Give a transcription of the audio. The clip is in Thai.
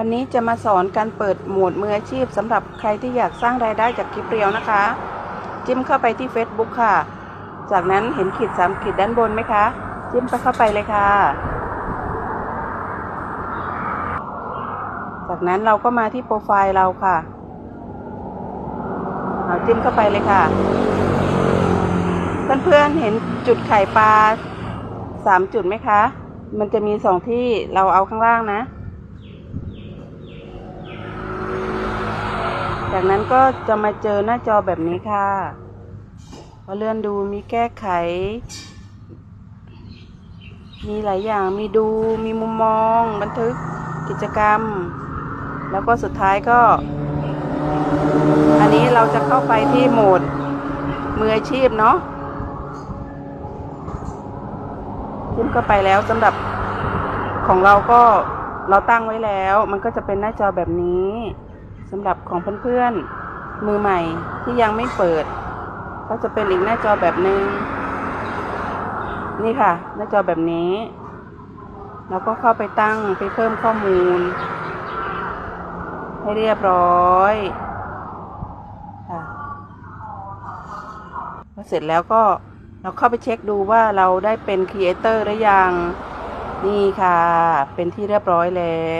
วันนี้จะมาสอนการเปิดโหมดมืออาชีพสำหรับใครที่อยากสร้างรายได้จากคลิปเรียวนะคะ จิ้มเข้าไปที่ Facebook ค่ะ จากนั้นเห็นขีดสามขีดด้านบนไหมคะ จิ้มไปเข้าไปเลยค่ะ จากนั้นเราก็มาที่โปรไฟล์เราค่ะเอาจิ้มเข้าไปเลยค่ะ เพื่อนๆเห็นจุดไข่ปลาสามจุดไหมคะ มันจะมีสองที่เราเอาข้างล่างนะ จากนั้นก็จะมาเจอหน้าจอแบบนี้ค่ะ พอเลื่อนดูมีแก้ไข มีหลายอย่าง มีดู มีมุมมอง บันทึก กิจกรรม แล้วก็สุดท้ายก็ อันนี้เราจะเข้าไปที่โหมดมืออาชีพเนาะขึ้นเข้าไปแล้วสำหรับของเราก็เราตั้งไว้แล้ว มันก็จะเป็นหน้าจอแบบนี้ สำหรับของเพื่อนๆมือใหม่ที่ยังไม่เปิด ก็จะเป็นอีกหน้าจอแบบหนึง่งนี่ค่ะ หน้าจอแบบนี้เราก็เข้าไปตั้งไปเพิ่มข้อมูล ให้เรียบร้อยค่ะพอเสร็จแล้วก็เราเข้าไปเช็คดูว่าเราได้เป็นครีเอเตอร์หรือยัง นี่ค่ะ เป็นที่เรียบร้อยแล้ว